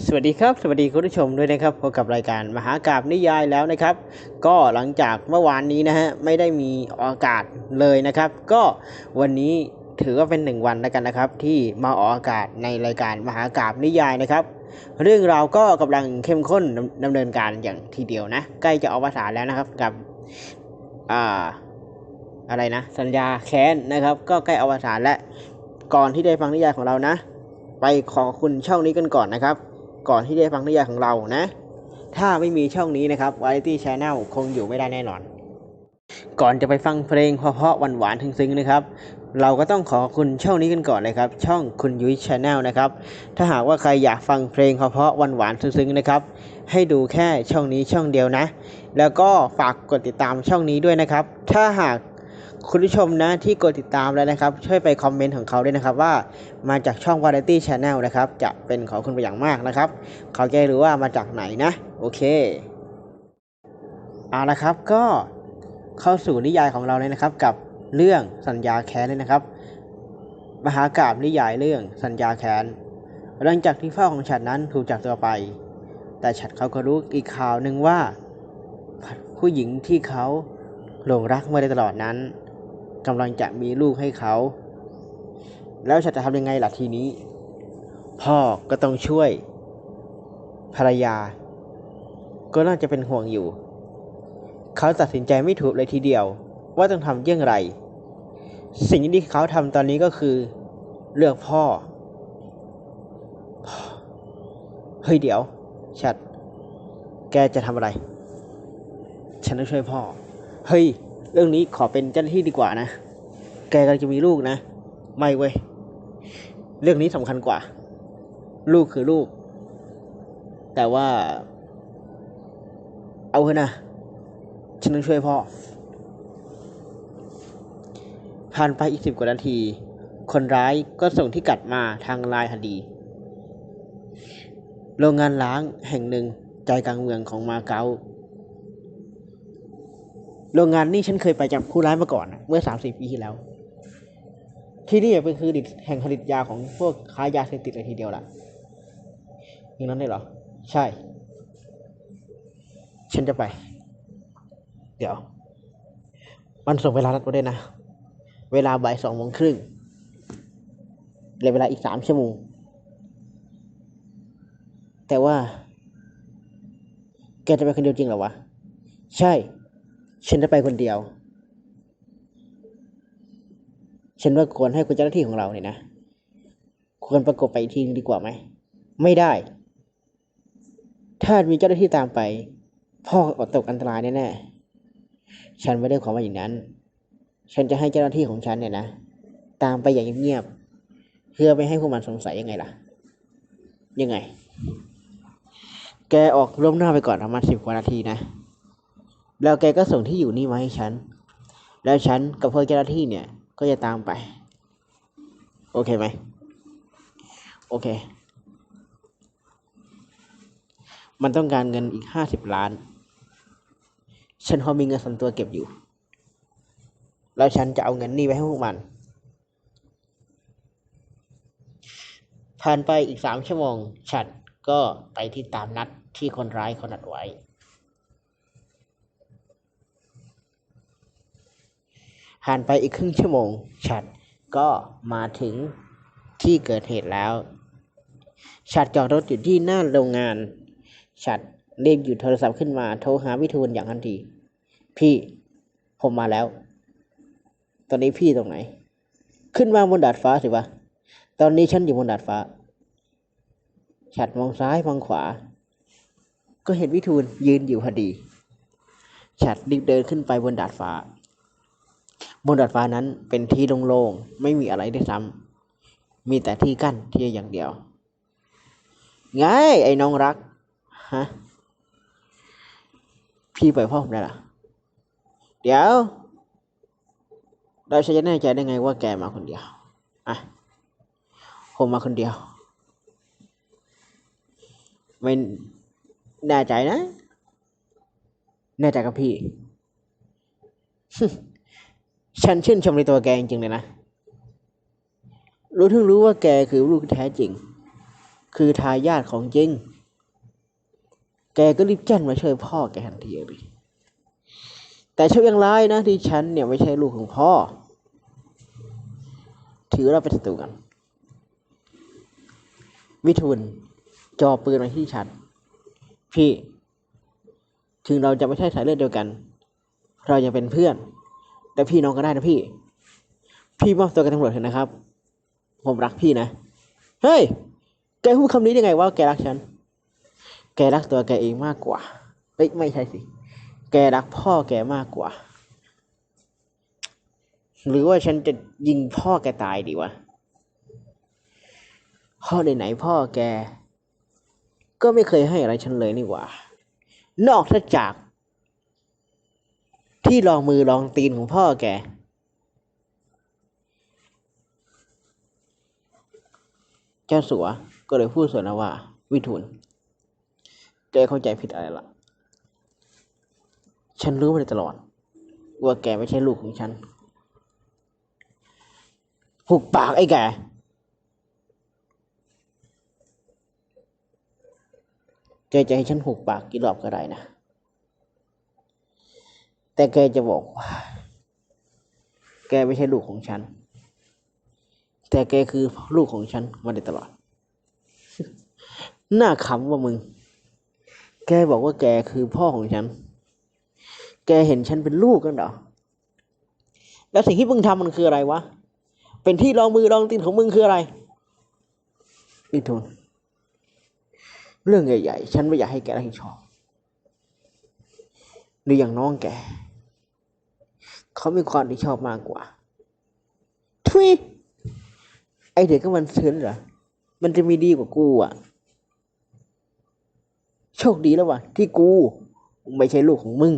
สวัสดีครับสวัสดีคุณผู้ชมด้วยนะครับพบกับรายการมหากาบนิยายแล้วนะครับ ก็หลังจากเมื่อวานนี้นะฮะไม่ได้มีอากาศเลยนะครับ ก็วันนี้ถือว่าเป็นหนึ่งวันแล้วกันนะครับ ที่มาออกอากาศในรายการมหากาบนิยายนะครับ เรื่องราวก็กำลังเข้มข้นดำดำเนินการอย่างทีเดียวนะ ใกล้จะออกภาษาแล้วนะครับกับอ่าอะไรนะ สัญญาแค้นนะครับ ก็ใกล้อวสานแล้วก่อนที่ได้ฟังนิยายของเรานะ ไปขอบคุณช่องนี้กันก่อนนะครับ ก่อนที่ได้ฟังนิยายของเรานะ ถ้าไม่มีช่องนี้นะครับ Variety Channel คงอยู่ไม่ได้แน่นอน ก่อนจะไปฟังเพลงเพราะๆหวานๆซึ้งๆนะครับ เราก็ต้องขอบคุณช่องนี้กันก่อนเลยครับ ช่องคุณยุ้ยชาแนลนะครับ ถ้าหากว่าใครอยากฟังเพลงเพราะๆหวานๆซึ้งๆนะครับ ให้ดูแค่ช่องนี้ช่องเดียวนะ แล้วก็ฝากกดติดตามช่องนี้ด้วยนะครับ ถ้าหาก คุณผู้ชมนะที่กดติดตามแล้วนะครับ ช่วยไปคอมเมนต์ของเขาด้วยนะครับว่ามาจากช่อง Variety Channel นะครับ จะเป็นขอบคุณไปอย่างมากนะครับ เขาจะรู้ว่ามาจากไหนนะ โอเคเอาละครับก็เข้าสู่นิยายของเราเลยนะครับ กับเรื่องสัญญาแค้นเลยนะครับ มหากราบนิยายเรื่องสัญญาแค้นหลังจากที่พ่อของฉันนั้นถูกจับตัวไป แต่ฉันเขาก็รู้อีกข่าวหนึ่งว่า ผู้หญิงที่เขาหลงรักมาโดยตลอดนั้น กำลังจะมีลูกให้เขา แล้วฉันจะทำยังไงล่ะทีนี้ พ่อก็ต้องช่วย ภรรยา ก็น่าจะเป็นห่วงอยู่ เขาตัดสินใจไม่ถูกเลยทีเดียว ว่าต้องทำเยี่ยงไร สิ่งที่เขาทำตอนนี้ก็คือ เลือกพ่อ เฮ้ยเดี๋ยว ชัด แกจะทำอะไร ฉันต้องช่วยพ่อ เฮ้ย เรื่องนี้ขอเป็นเจ้าหน้าที่ดีกว่านะ แกกำลังจะมีลูกนะ ไม่เว้ย เรื่องนี้สำคัญกว่า ลูกคือลูก แต่ว่า เอาเถอะนะ ฉันต้องช่วยพ่อ ผ่านไปอีกสิบกว่านาที คนร้ายก็ส่งที่กัดมาทางไลน์ทันทีโรงงานล้างแห่งหนึ่งใจกลางเมืองของมาเก๊า โรงงานนี่ฉันเคยไปจับผู้ร้ายมาก่อนนะเมื่อสามสี่ปีที่แล้ว ที่นี่เป็นคือดิแห่งผลิตยาของพวกค้ายาเสพติดเลยทีเดียวล่ะอย่างนั้นได้เหรอ ใช่ ฉันจะไป เดี๋ยว มันส่งเวลานัดมาด้วยนะ เวลาบ่ายสองโมงครึ่งเหลือเวลาอีกสามชั่วโมง แต่ว่า แกจะไปคนเดียวจริงเหรอวะ ใช่ ฉันจะไปคนเดียว ฉันว่าควรให้คุณเจ้าหน้าที่ของเราเนี่ยนะ ควรประกบไปอีกทีนึงดีกว่าไหม ไม่ได้ ถ้ามีเจ้าหน้าที่ตามไป พ่ออดตกอันตรายแน่ๆ ฉันไม่ได้ความว่าอย่างนั้น ฉันจะให้เจ้าหน้าที่ของฉันเนี่ยนะ ตามไปอย่างเงียบๆ เพื่อไม่ให้พวกมันสงสัยยังไงล่ะ ยังไง แกออกร่วมหน้าไปก่อนประมาณสิบกว่านาทีนะ แล้วแกก็ส่งที่อยู่นี่มาให้ฉัน แล้วฉันกับพวกเจ้าหน้าที่เนี่ย ก็จะตามไป โอเคไหม โอเค มันต้องการเงินอีกห้าสิบล้าน ฉันพอมีเงินส่วนตัวเก็บอยู่ แล้วฉันจะเอาเงินนี่ไปให้พวกมันผ่านไปอีกสามชั่วโมง ฉันก็ไปที่ตามนัดที่คนร้ายเขานัดไว้ ผ่านไปอีกครึ่งชั่วโมง ฉัดก็มาถึงที่เกิดเหตุแล้ว ฉัดจอดรถอยู่ที่หน้าโรงงาน ฉัดรีบหยิบโทรศัพท์ขึ้นมาโทรหาวิทูลอย่างทันที พี่ผมมาแล้ว ตอนนี้พี่ตรงไหน ขึ้นมาบนดาดฟ้าสิวะ ตอนนี้ฉันอยู่บนดาดฟ้า ฉัดมองซ้ายมองขวา ก็เห็นวิทูลยืนอยู่พอดี ฉัดรีบเดินขึ้นไปบนดาดฟ้า บนดาดฟ้านั้นเป็นที่โล่งๆ ไม่มีอะไรได้วยซ้ำ มีแต่ที่กั้นที่อย่างเดียว ไงไอ้น้องรัก ฮะ พี่ปล่อยพ่อผมได้ล่ะเดี๋ยว เราจะแน่ใจได้ไงว่าแกมาคนเดียว อะ ผมมาคนเดียว ไม่แน่ใจนะ แน่ใจกับพี่ ฉันชื่นชมในตัวแกจริงๆเลยนะรู้ถึงรู้ว่าแกคือลูกแท้จริง คือทายาทของจริง แกก็รีบแจ้งมาช่วยพ่อแกทันทีเลยแต่โชคยังร้ายนะที่ฉันเนี่ยไม่ใช่ลูกของพ่อ ถือเราเป็นศัตรูกัน วิทูลจ่อปืนมาที่ฉัน พี่ ถึงเราจะไม่ใช่สายเลือดเดียวกัน เรายังเป็นเพื่อน แต่พี่น้องก็ได้นะพี่ พี่มอบตัวกับตำรวจเถอะนะครับ ผมรักพี่นะ เฮ้ย แกพูดคำนี้ได้ไงว่าแกรักฉัน แกรักตัวแกเองมากกว่า เอ้ยไม่ใช่สิ แกรักพ่อแกมากกว่า หรือว่าฉันจะยิงพ่อแกตายดีวะ พ่อไหนๆพ่อแก ก็ไม่เคยให้อะไรฉันเลยนี่หว่า นอกจาก ที่ลองมือลองตีนของพ่อแก เจ้าสัวก็เลยพูดสวนาว่า วิทูลแกเข้าใจผิดอะไรล่ะ ฉันรู้มาโดยตลอด ว่าแกไม่ใช่ลูกของฉันหุบปากไอ้แกแกจะให้ฉันหุบปากกี่รอบก็ได้นะ แต่แกจะบอกว่า แกไม่ใช่ลูกของฉัน แต่แกคือลูกของฉันมาโดยตลอดน่าขำว่ามึง แกบอกว่าแกคือพ่อของฉัน แกเห็นฉันเป็นลูกกันเหรอ แล้วสิ่งที่มึงทำมันคืออะไรวะ เป็นที่รองมือรองตีนของมึงคืออะไรอีทูนเรื่องใหญ่ ๆ ฉันไม่อยากให้แกรับผิดชอบ หรืออย่างน้องแก เขามีความรับผิดชอบมากกว่าทุยไอเด็กก็มันเทินเหรอ มันจะมีดีกว่ากูอะ โชคดีแล้ววะที่กู ไม่ใช่ลูกของมึง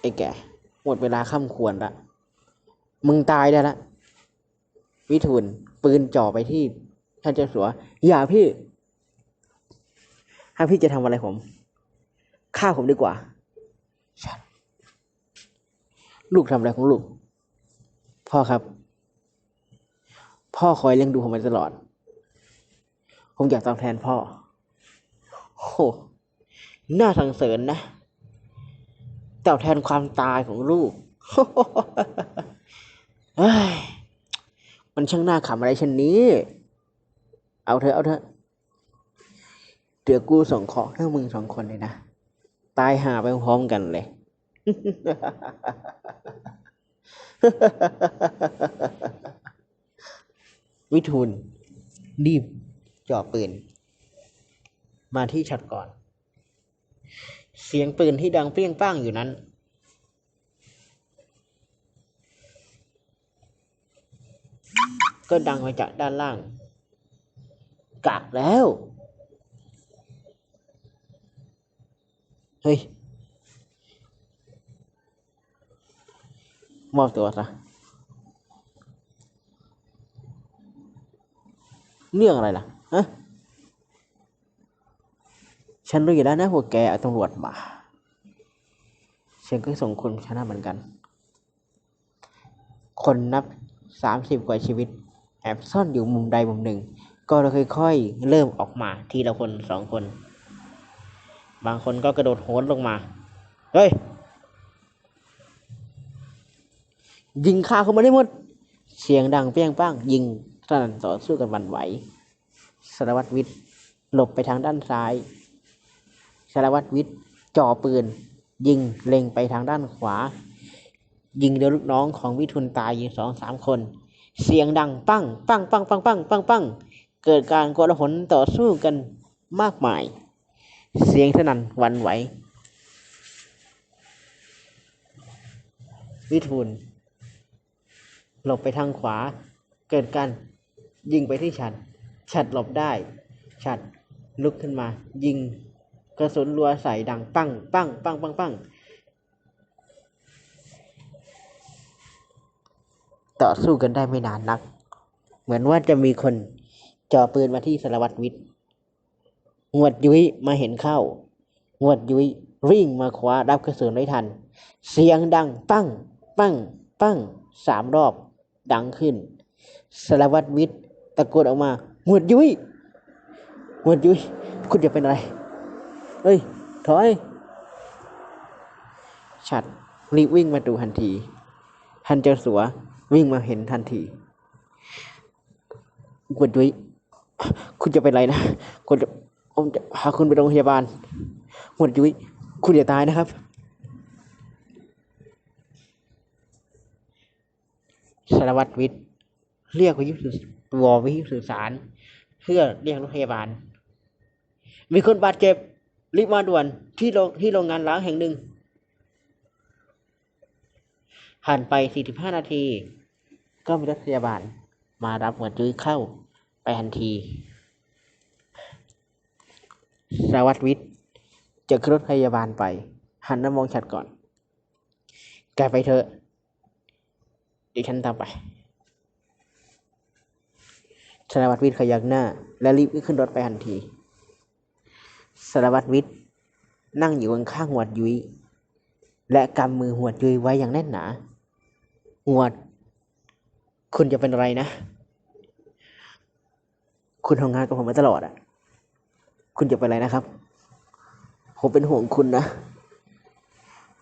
ไอ้แก หมดเวลาค่ำควรละ มึงตายได้ละ วิทูลปืนจ่อไปที่ท่านเจ้าสัว อย่าพี่ ถ้าพี่จะทำอะไรผมฆ่าผมดีกว่าลูกทำอะไรของลูก พ่อครับ พ่อคอยเลี้ยงดูผมมาตลอด ผมอยากตอบแทนพ่อโหน่าสังเสริญนะตอบแทนความตายของลูกเฮ้ยมันช่างน่าขำอะไรเช่นนี้ เอาเถอะเอาเถอะ เดี๋ยวกูส่งของให้มึงสองคนเลยนะ ตายหาไปพร้อมกันเลย วิทูลรีบจ่อปืน มาที่ฉัดก่อน เสียงปืนที่ดังเปรี้ยงป้างอยู่นั้น ก็ดังมาจากด้านล่างกากแล้ว เฮ้ย มอบตัวซะเรื่องอะไรล่ะฮะฉันรู้อยู่แล้วนะพว่าแกเอาตำรวจมาฉันก็ส่งคนชนะเหมือนกัน คนนับสามสิบกว่าชีวิต แอบซ่อนอยู่มุมใดมุมหนึ่ง ก็ค่อยๆ เริ่มออกมาทีละคนสองคน บางคนก็กระโดดโหนลงมา เฮ้ย ยิงฆ่าเขามาได้หมด เสียงดังเปี้ยงป้าง ยิงสนั่นต่อสู้กันวันไหว สารวัตรวิทย์หลบไปทางด้านซ้าย สารวัตรวิทย์จ่อปืน ยิงเล็งไปทางด้านขวา ยิงโดยลูกน้องของวิทุนตายยู่สองสามคน เสียงดังปั้ง ปั้ง ปั้ง ปั้ง ปั้ง ปั้ง ปั้ง เกิดการโกลาหลต่อสู้กันมากมาย เสียงสนั่นวันไหว วิทูลหลบไปทางขวา เกิดการยิงไปที่ฉัด ฉัดหลบได้ ฉัดลุกขึ้นมา ยิง กระสุนรัวใส่ดังปั้ง ปั้ง ปั้ง ปั้ง ปั้งต่อสู้กันได้ไม่นานนัก เหมือนว่าจะมีคนจ่อปืนมาที่สารวัตรวิทย์ งวดยุ้ยมาเห็นเข้างวดยุ้ยวิ่งมาคว้ารับกระสุนไว้ทัน เสียงดังปั้ง ปั้ง ปั้งสามรอบดังขึ้นสารวัตรวิทย์ตะโกนออกมาหวดยุ้ยหวดยุ้ยคุณจะเป็นอะไรเฮ้ย ถอย ฉัดรีบวิ่งมาดูทันทีฮันเจอสัววิ่งมาเห็นทันทีหวดยุ้ยคุณจะเป็นอะไรนะคุณจะ ผมจะพาคุณไปโรงพยาบาล หมดยุ้ยคุณอย่าตายนะครับ สารวัตรวิทย์เรียกวิทยุสื่อวอวิทยุสื่อสาร เพื่อเรียกรถพยาบาล มีคนบาดเจ็บรีบมาด่วนที่โรงที่โรงงานล้างแห่งหนึ่งผ่านไป 45 นาที ก็มีรถพยาบาล มารับหมวดจุ้ยเข้าไปทันที สารวัตรวิทย์จะขึ้นรถพยาบาลไป หันมามองฉัดก่อน แกไปเถอะเดี๋ยวฉันตามไปสารวัตรวิทย์ขยักหน้า และรีบขึ้นรถไปทันทีสารวัตรวิทย์นั่งอยู่ข้างหวดยุ้ยและกำมือหวดยุ้ยไว้อย่างแน่นหนา หวด คุณจะเป็นอะไรนะ คุณทำงานกับผมมาตลอดอะ คุณจะเป็นอะไรนะครับ ผมเป็นห่วงคุณนะ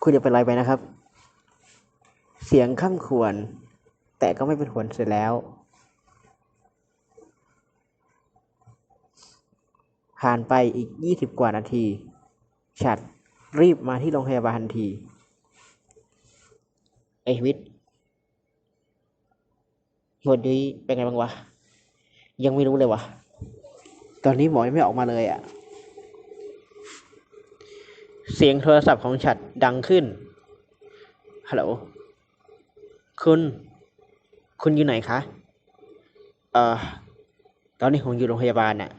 คุณจะเป็นอะไรไปนะครับ เสียงข้ามควรแต่ก็ไม่เป็นผลเสร็จแล้ว ผ่านไปอีกยี่สิบกว่านาที ฉัดรีบมาที่โรงพยาบาลทันที ไอวิทย์หมดดีเป็นไงบ้างวะ ยังไม่รู้เลยวะ ตอนนี้หมอยังไม่ออกมาเลยอะ่ะ เสียงโทรศัพท์ของฉัดดังขึ้น ฮัลโหล คุณ คุณอยู่ไหนคะ เอ่อ ตอนนี้ผมอยู่โรงพยาบาลน่ะ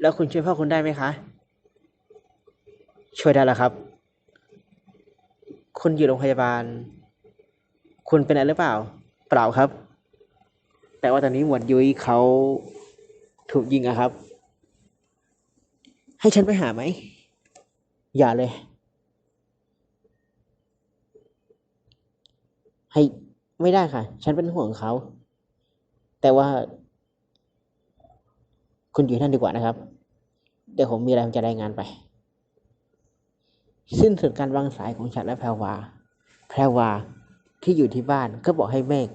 แล้วคุณช่วยพ่อคุณได้ไหมคะ ช่วยได้แล้วครับ คุณอยู่โรงพยาบาล คุณเป็นอะไรหรือเปล่า เปล่าครับ แต่ว่าตอนนี้หมวดยุ้ยเขา ถูกยิงอะครับ ให้ฉันไปหาไหม อย่าเลย ให้ไม่ได้ค่ะ ฉันเป็นห่วงเขา แต่ว่า คุณอยู่ที่นั่นดีกว่านะครับ เดี๋ยวผมมีอะไรผมจะรายงานไป สิ้นสุดการวางสายของฉันและแพรวา แพรวาที่อยู่ที่บ้านก็บอกให้เมฆ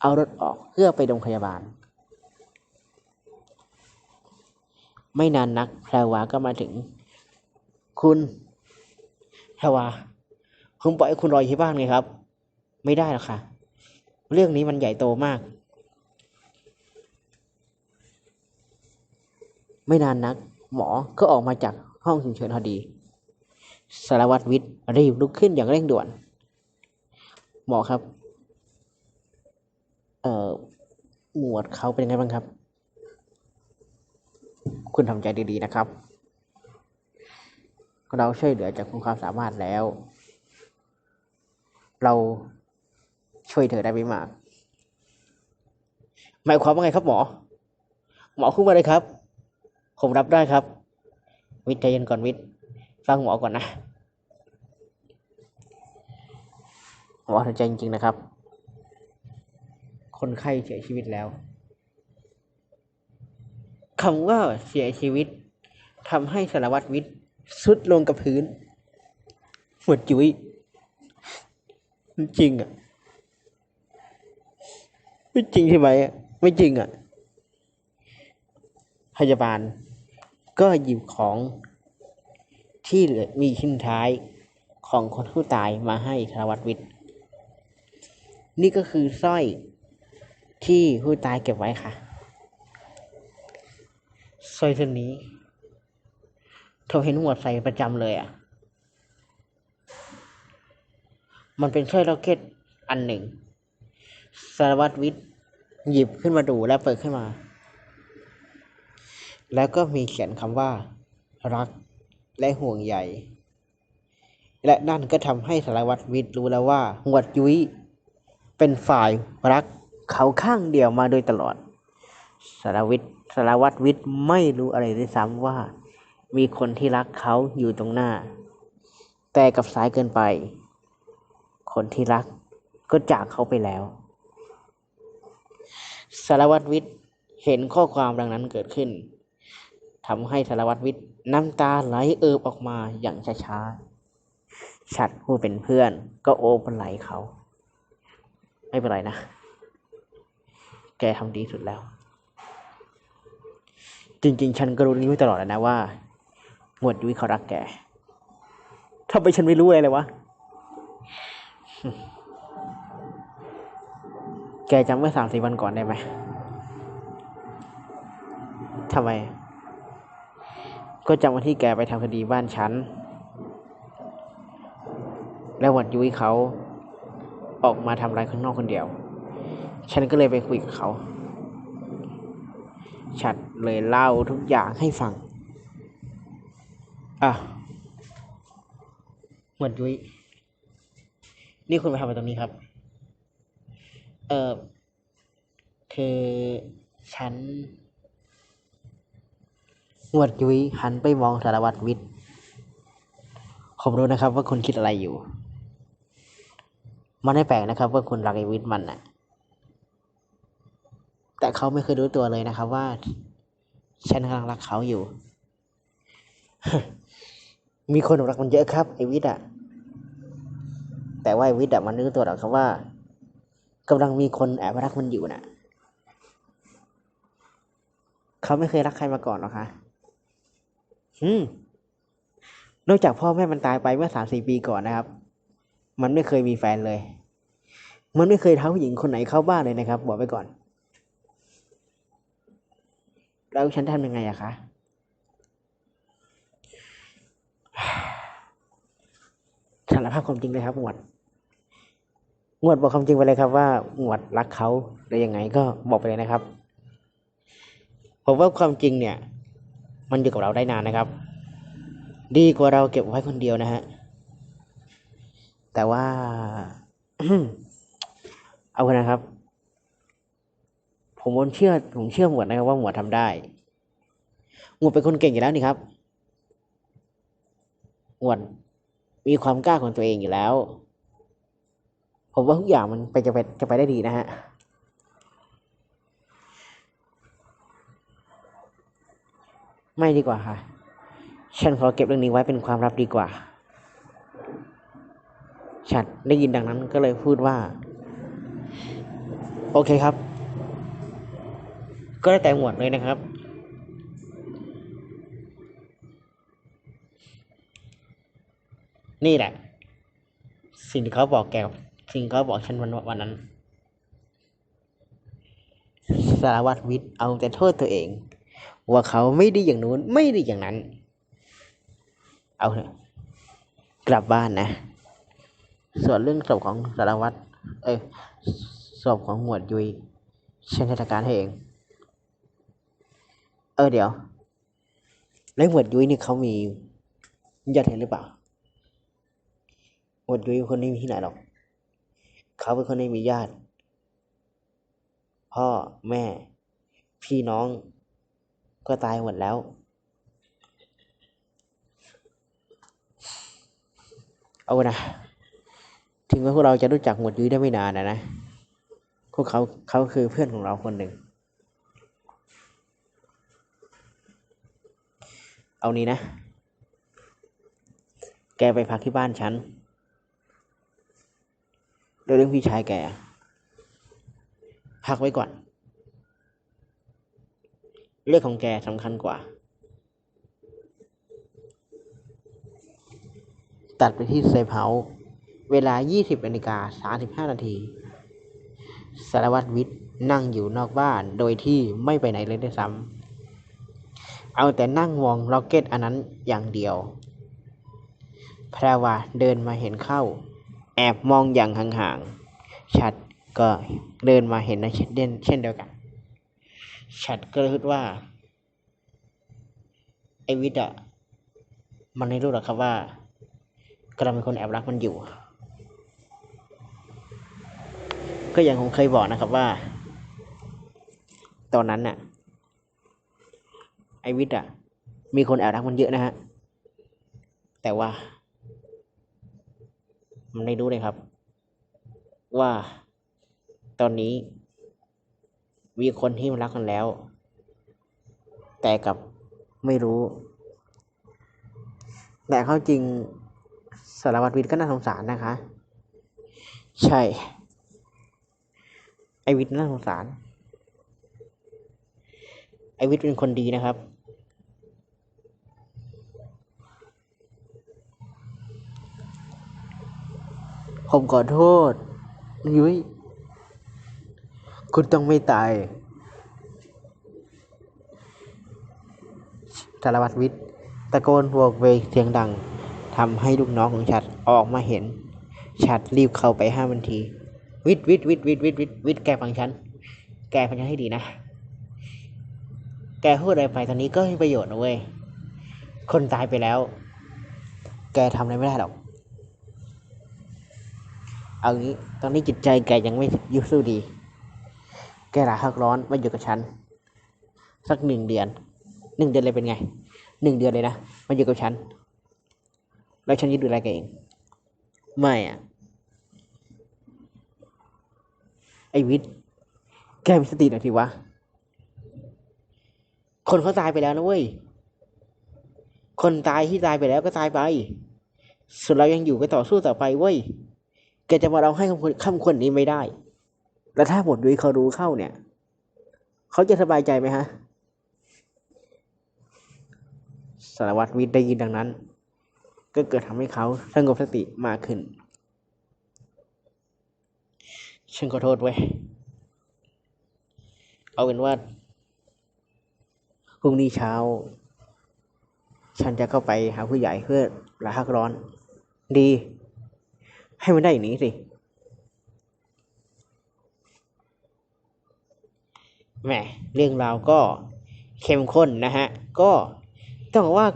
เอารถออกเพื่อไปโรงพยาบาล ไม่นานนัก แพรวาก็มาถึง คุณแพรวาผมปล่อยให้คุณรออยู่ที่บ้านไงครับ ไม่ได้หรอกค่ะ เรื่องนี้มันใหญ่โตมาก ไม่นานนัก หมอก็ออกมาจากห้องฉุกเฉินพอดีสารวัตรวิทย์รีบลุกขึ้นอย่างเร่งด่วน หมอครับ เอ่อหมวดเขาเป็นไงบ้างครับ คุณทำใจดีๆนะครับ เราช่วยเหลือจากคุณความสามารถแล้ว เราช่วยเธอได้ไม่มาก หมายความว่าไงครับหมอ หมอพูดมาเลยครับ ผมรับได้ครับ วิทย์เย็นก่อนวิทย์ฟังหมอก่อนนะหมอทำใจจริงๆนะครับ คนไข้เสียชีวิตแล้ว คำว่าเสียชีวิตทำให้สารวัตรวิทย์สุดลงกับพื้นหมดจุ้ยจริงอะ ไม่จริงใช่ไหมไม่จริงอะ พยาบาล ก็หยิบของที่เหลือมีชิ้นท้ายของคนผู้ตายมาให้สารวัตรวิทย์นี่ก็คือสร้อยที่ผู้ตายเก็บไว้ค่ะ สร้อยเส้นนี้เขาเห็นหมวดใส่ประจำเลยอะ มันเป็นสร้อยล็อกเก็ตอันหนึ่งสารวัตรวิทย์หยิบขึ้นมาดูและเปิดขึ้นมา แล้วก็มีเขียนคำว่า รักและห่วงใยและนั่นก็ทำให้สารวัตรวิทย์รู้แล้วว่าหวดยุ้ยเป็นฝ่ายรักเขาข้างเดียวมาโดยตลอด สารวิทย์สารวัตรวิทย์ไม่รู้อะไรด้วยซ้ำว่า มีคนที่รักเขาอยู่ตรงหน้า แต่กับสายเกินไป คนที่รักก็จากเขาไปแล้ว สารวัตรวิทย์เห็นข้อความดังนั้นเกิดขึ้นทำให้สารวัตรวิทย์น้ำตาไหลเอิบออกมาอย่างช้าๆฉัดผู้เป็นเพื่อนก็โอบไหลเขา ไม่เป็นไรนะ แกทำดีสุดแล้ว จริง ๆ ฉันก็รู้นี้ตลอดแล้วนะว่า หมวดยุ้ยเขารักแกทำไมฉันไม่รู้อะไรเลยวะ แกจำเมื่อสามสี่วันก่อนได้ไหมทำไม ก็จำวันที่แกไปทำคดีบ้านฉัน แล้วหมวดยุ้ยเขาออกมาทำอะไรข้างนอกคนเดียว ฉันก็เลยไปคุยกับเขา ฉันเลยเล่าทุกอย่างให้ฟัง อะ หมวดยุ้ย นี่คุณมาทำอะไรตรงนี้ครับ เออคือฉัน หมวดยุ้ยหันไปมองสารวัตรวิทย์ ผมรู้นะครับว่าคุณคิดอะไรอยู่ มันไม่แปลกนะครับว่าคุณรักไอ้วิทย์มันน่ะ แต่เขาไม่เคยรู้ตัวเลยนะครับว่า ฉันกำลังรักเขาอยู่ มีคนรักมันเยอะครับไอวิทย์อะแต่ว่าไอวิทย์อะมันรู้ตัวหรอกครับว่ากำลังมีคนแอบรักมันอยู่น่ะเขาไม่เคยรักใครมาก่อนหรอคะอืม นอกจากพ่อแม่มันตายไปเมื่อสามสี่ปีก่อนนะครับ มันไม่เคยมีแฟนเลย มันไม่เคยท้าผู้หญิงคนไหนเข้าบ้านเลยนะครับ บอกไปก่อน แล้วฉันทำยังไงอะคะ สารภาพความจริงเลยครับหมวด หมวดบอกความจริงไปเลยครับว่าหมวดรักเขาหรือยังไงก็บอกไปเลยนะครับ ผมว่าความจริงเนี่ย มันอยู่กับเราได้นานนะครับ ดีกว่าเราเก็บไว้คนเดียวนะฮะ แต่ว่า เอากันนะครับ ผมเชื่อผมเชื่อหมวดนะครับว่าหมวดทำได้ หมวดเป็นคนเก่งอยู่แล้วนี่ครับ หมวดมีความกล้าของตัวเองอยู่แล้ว ผมว่าทุกอย่างมันไปจะไปจะไปได้ดีนะฮะไม่ดีกว่าค่ะ ฉันขอเก็บเรื่องนี้ไว้เป็นความลับดีกว่า ฉันได้ยินดังนั้นก็เลยพูดว่า โอเคครับ ก็ได้แต่หมวดเลยนะครับ นี่แหละ สิ่งที่เขาบอกแกสิ่งเขาบอกฉันวันวันนั้น สารวัตรวิทย์เอาแต่โทษตัวเอง ว่าเขาไม่ดีอย่างนู้นไม่ดีอย่างนั้น เอาเถอะกลับบ้านนะ ส่วนเรื่องศพของสารวัตรเอ้ยศพของหมวดยุยฉันจะจัดการให้เอง เออเดี๋ยวแล้วหมวดยุ้ยนี่เขามีญาติเห็นหรือเปล่าหมวดยุ้ยคนนี้มีที่ไหนหรอก เขาเป็นคนที่มีญาติ พ่อแม่ พี่น้องก็ตายหมดแล้ว เอานะ ถึงแม้พวกเราจะรู้จักหมวดยุ้ยได้ไม่นานนะนะ พวกเขาเขาคือเพื่อนของเราคนหนึ่ง เอานี้นะ แกไปพักที่บ้านฉันเรื่องพี่ชายแก พักไว้ก่อน เรื่องของแกสำคัญกว่า ตัดไปที่เซฟเฮาเวลา 20นาฬิกา35 นาทีสารวัตรวิทย์นั่งอยู่นอกบ้านโดยที่ไม่ไปไหนเลยด้วยซ้ำ เอาแต่นั่งมองล็อกเก็ตอันนั้นอย่างเดียว แพรวาเดินมาเห็นเข้า แอบมองอย่างห่างๆ ชัดก็เดินมาเห็นในเช่นเด่นเช่นเดียวกัน ชัดก็คิดว่า ไอวิทย์อะมันไม่รู้หรอกครับว่ากำลังมีคนแอบรักมันอยู่ ก็อย่างผมเคยบอกนะครับว่า ตอนนั้นน่ะ ไอวิทย์อะ มีคนแอบรักมันเยอะนะฮะ แต่ว่า มันไม่รู้เลยครับ ว่าตอนนี้ มีคนที่มันรักกันแล้ว แต่กับไม่รู้ แต่เขาจริงสารวัตรวิทย์ก็น่าสงสารนะคะ ใช่ ไอวิทย์น่าสงสารไอวิทย์เป็นคนดีนะครับ ผมขอโทษ ยุ้ย คุณต้องไม่ตายสารวัตรวิทย์ตะโกนโวกเวกเสียงดังทำให้ลูกน้องของฉัดออกมาเห็น ฉัดรีบเข้าไปห้ามมันที วิทย์วิทย์วิทย์วิทย์วิทย์วิทย์วิทย์แกฟังฉัน แกฟังฉันให้ดีนะ แกพูดอะไรไปตอนนี้ก็ไม่มีประโยชน์นะเว้ย คนตายไปแล้ว แกทำอะไรไม่ได้หรอก เอางี้ตอนนี้จิตใจแกยังไม่ยุสู้ดี แกหลาพักร้อนมาอยู่กับฉัน สักหนึ่งเดือนหนึ่งเดือนเลยเป็นไงหนึ่งเดือนเลยนะมาอยู่กับฉัน แล้วฉันจะดูแลแกเอง ไม่อะไอวิทย์แกมีสติหน่อยทีวะ คนเขาตายไปแล้วนะเว้ย คนตายที่ตายไปแล้วก็ตายไป ส่วนเรายังอยู่ก็ต่อสู้ต่อไปเว้ย แกจะมาเราให้คำคนคำคนนี้ไม่ได้ แล้วถ้าหมดดุยเขารู้เข้าเนี่ย เขาจะสบายใจไหมฮะสารวัตรวิทย์ได้ยินดังนั้น ก็เกิดทำให้เขาสงบสติมากขึ้นฉันขอโทษเว้ย เอาเป็นว่าพรุ่งนี้เช้า ฉันจะเข้าไปหาผู้ใหญ่เพื่อลาพักร้อน ดี ให้มันได้อย่างนี้สิแหมเรื่องราวก็เข้มข้นนะฮะ ก็ต้องบอกว่า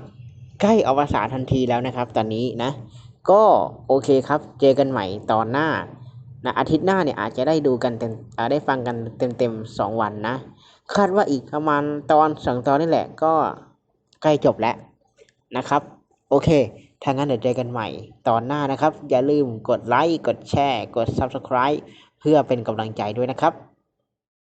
ใกล้อวสานทันทีแล้วนะครับ ตอนนี้นะ ก็โอเคครับ เจอกันใหม่ตอนหน้านะอาทิตย์หน้าเนี่ยอาจจะได้ดูกันเต็มอ่าได้ฟังกันเต็มๆสองวันนะ คาดว่าอีกประมาณตอนสองตอนนี่แหละก็ใกล้จบแล้วนะครับ โอเค ถ้างั้นเดี๋ยวเจอกันใหม่ตอนหน้านะครับ อย่าลืมกดไลค์ กดแชร์ กด Subscribe เพื่อเป็นกำลังใจด้วยนะครับ